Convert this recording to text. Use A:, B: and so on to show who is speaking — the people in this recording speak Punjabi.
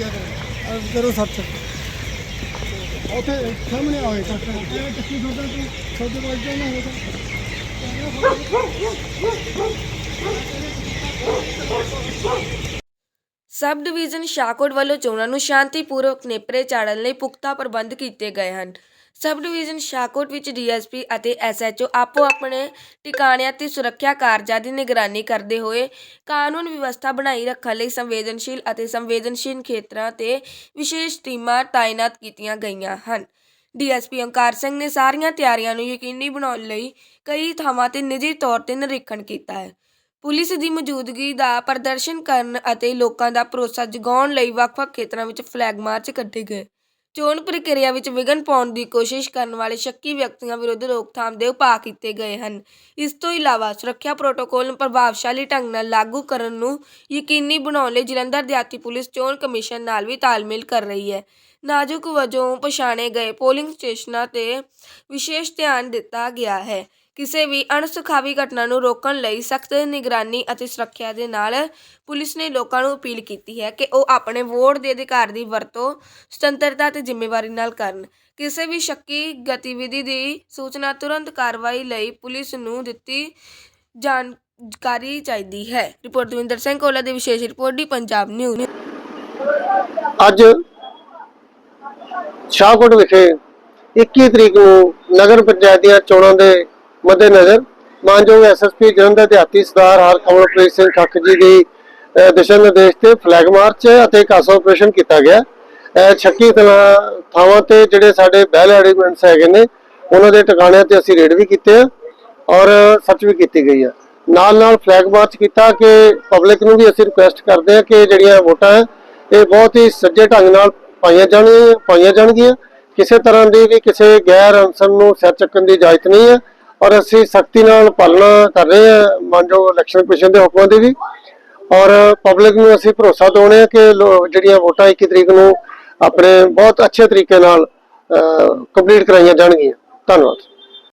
A: ਕਰੋ? ਸੱਚ ਉੱਥੇ ਸਾਹਮਣੇ ਆਏ ਤਾਂ ਕਿੱਥੇ ਤੁਹਾਡਾ ਤੂੰ ਤੁਹਾਡੇ ਕੋਲ ਜਾਣਾ ਹੋਵੇਗਾ
B: ਸਬ ਡਿਵੀਜ਼ਨ ਸ਼ਾਹਕੋਟ ਵੱਲੋਂ ਚੋਣਾਂ ਨੂੰ ਸ਼ਾਂਤੀਪੂਰਵਕ ਨੇਪਰੇ ਚਾੜਨ ਲਈ ਪੁਖਤਾ ਪ੍ਰਬੰਧ ਕੀਤੇ ਗਏ ਹਨ। ਸਬ ਡਿਵੀਜ਼ਨ ਸ਼ਾਹਕੋਟ ਵਿੱਚ ਡੀਐਸਪੀ ਅਤੇ ਐਸਐਚਓ ਆਪੋ ਆਪਣੇ ਟਿਕਾਣਿਆਂ ਤੇ ਸੁਰੱਖਿਆ ਕਾਰਜਾਂ ਦੀ ਨਿਗਰਾਨੀ ਕਰਦੇ ਹੋਏ ਕਾਨੂੰਨ ਵਿਵਸਥਾ ਬਣਾਈ ਰੱਖਣ ਲਈ ਸੰਵੇਦਨਸ਼ੀਲ ਅਤੇ ਸੰਵੇਦਨਸ਼ੀਲ ਖੇਤਰਾਂ ਤੇ ਵਿਸ਼ੇਸ਼ ਟੀਮਾਂ ਤਾਇਨਾਤ ਕੀਤੀਆਂ ਗਈਆਂ ਹਨ। ਡੀਐਸਪੀ ਓਂਕਾਰ ਸਿੰਘ ਨੇ ਸਾਰੀਆਂ ਤਿਆਰੀਆਂ ਨੂੰ ਯਕੀਨੀ ਬਣਾਉਣ ਲਈ ਕਈ ਥਾਵਾਂ ਤੇ ਨਿੱਜੀ ਤੌਰ ਤੇ ਨਿਰੀਖਣ ਕੀਤਾ ਹੈ। ਪੁਲਿਸ ਦੀ ਮੌਜੂਦਗੀ ਦਾ ਪ੍ਰਦਰਸ਼ਨ ਕਰਨ ਅਤੇ ਲੋਕਾਂ ਦਾ ਭਰੋਸਾ ਜਗਾਉਣ ਲਈ ਵੱਖ-ਵੱਖ ਖੇਤਰਾਂ ਵਿੱਚ ਫਲੈਗ ਮਾਰਚ ਕੱਢੇ ਗਏ। ਚੋਣ ਪ੍ਰਕਿਰਿਆ ਵਿੱਚ ਵਿਘਨ ਪਾਉਣ ਦੀ ਕੋਸ਼ਿਸ਼ ਕਰਨ ਵਾਲੇ ਸ਼ੱਕੀ ਵਿਅਕਤੀਆਂ ਵਿਰੁੱਧ ਰੋਕਥਾਮ ਦੇ ਉਪਾਅ ਕੀਤੇ ਗਏ ਹਨ। ਇਸ ਤੋਂ ਇਲਾਵਾ ਸੁਰੱਖਿਆ ਪ੍ਰੋਟੋਕੋਲ ਨੂੰ ਪ੍ਰਭਾਵਸ਼ਾਲੀ ਢੰਗ ਨਾਲ ਲਾਗੂ ਕਰਨ ਨੂੰ ਯਕੀਨੀ ਬਣਾਉਣ ਲਈ ਜਲੰਧਰ ਦਿਹਾਤੀ ਪੁਲਿਸ ਚੋਣ ਕਮਿਸ਼ਨ ਨਾਲ ਵੀ ਤਾਲਮੇਲ ਕਰ ਰਹੀ ਹੈ। ਨਾਜ਼ੁਕ ਵਜੋਂ ਪਛਾਣੇ ਗਏ ਪੋਲਿੰਗ ਸਟੇਸ਼ਨਾਂ ਤੇ ਵਿਸ਼ੇਸ਼ ਧਿਆਨ ਦਿੱਤਾ ਗਿਆ ਹੈ। ਕਿਸੇ ਵੀ ਅਣਸੁਖਾਵੀ ਘਟਨਾ ਨੂੰ ਰੋਕਣ ਲਈ ਸਖਤ ਨਿਗਰਾਨੀ ਅਤੇ ਸੁਰੱਖਿਆ ਦੇ ਨਾਲ ਪੁਲਿਸ ਨੇ ਲੋਕਾਂ ਨੂੰ ਅਪੀਲ ਕੀਤੀ ਹੈ ਕਿ ਉਹ ਆਪਣੇ ਵੋਟ ਦੇ ਅਧਿਕਾਰ ਦੀ ਵਰਤੋਂ, ਸੁਤੰਤਰਤਾ ਤੇ ਜ਼ਿੰਮੇਵਾਰੀ ਨਾਲ ਕਰਨ। ਕਿਸੇ ਵੀ ਸ਼ੱਕੀ ਗਤੀਵਿਧੀ ਦੀ ਸੂਚਨਾ ਤੁਰੰਤ ਕਾਰਵਾਈ ਲਈ ਪੁਲਿਸ ਨੂੰ ਦਿੱਤੀ ਜਾਣਕਾਰੀ ਚਾਹੀਦੀ ਹੈ। ਰਿਪੋਰਟ ਦਵਿੰਦਰ ਸਿੰਘ ਕੋਲਾ ਦੀ ਵਿਸ਼ੇਸ਼ ਰਿਪੋਰਟ ਦੀ ਪੰਜਾਬ ਨਿਊਜ਼।
C: ਅੱਜ ਸ਼ਾਹਕੋਟ ਵਿਖੇ 21 ਤਰੀਕ ਨੂੰ ਨਗਰ ਪੰਚਾਇਤ ਦੀਆਂ ਚੋਣਾਂ ਦੇ ਮੱਦੇਨਜ਼ਰ ਮਾਨਯੋਗ ਐਸਐਸਪੀ ਜਲੰਧਰ ਦਿਹਾਤੀ ਸਰਦਾਰ ਹਰਕਮਲਪ੍ਰੀਤ ਸਿੰਘ ਠੱਕ ਜੀ ਦੀ ਦਿਸ਼ਾ ਨਿਰਦੇਸ਼ ਤੇ ਫਲੈਗ ਮਾਰਚ ਅਤੇ ਕਾਸਾ ਆਪਰੇਸ਼ਨ ਕੀਤਾ ਗਿਆ। ਅਹ, ਥਾਵਾਂ ਤੇ ਜਿਹੜੇ ਸਾਡੇ ਬੈਲ ਐਲੀਮੈਂਟਸ ਹੈਗੇ ਨੇ ਉਹਨਾਂ ਦੇ ਟਿਕਾਣਿਆਂ ਤੇ ਅਸੀਂ ਰੇਡ ਵੀ ਕੀਤੇ ਆ ਔਰ ਸਰਚ ਵੀ ਕੀਤੀ ਗਈ ਆ। ਨਾਲ ਨਾਲ ਫਲੈਗ ਮਾਰਚ ਕੀਤਾ ਕਿ ਪਬਲਿਕ ਨੂੰ ਵੀ ਅਸੀਂ ਰਿਕੁਐਸਟ ਕਰਦੇ ਆ ਕਿ ਜਿਹੜੀਆਂ ਵੋਟਾਂ ਹੈ ਇਹ ਬਹੁਤ ਹੀ ਸੱਜੇ ਢੰਗ ਨਾਲ ਪਾਈਆਂ ਜਾਣਗੀਆਂ ਪਾਈਆਂ ਜਾਣਗੀਆਂ। ਕਿਸੇ ਤਰ੍ਹਾਂ ਦੀ ਵੀ ਕਿਸੇ ਗੈਰ ਅਨਸਰ ਨੂੰ ਸਿਰ ਚੱਕਣ ਦੀ ਇਜਾਜ਼ਤ ਨਹੀਂ ਹੈ ਔਰ ਅਸੀਂ ਸਖਤੀ ਨਾਲ ਪਾਲਣਾ ਕਰ ਰਹੇ ਹਾਂ ਮਾਨਯੋਗ ਇਲੈਕਸ਼ਨ ਕਮਿਸ਼ਨ ਦੇ ਹੁਕਮਾਂ ਦੀ ਵੀ। ਔਰ ਪਬਲਿਕ ਨੂੰ ਅਸੀਂ ਭਰੋਸਾ ਦਿਵਾਉਂਦੇ ਹਾਂ ਕਿ ਜਿਹੜੀਆਂ ਵੋਟਾਂ 21 ਤਰੀਕ ਨੂੰ ਆਪਣੇ ਬਹੁਤ ਅੱਛੇ ਤਰੀਕੇ ਨਾਲ ਕੰਪਲੀਟ ਕਰਾਈਆਂ ਜਾਣਗੀਆਂ। ਧੰਨਵਾਦ।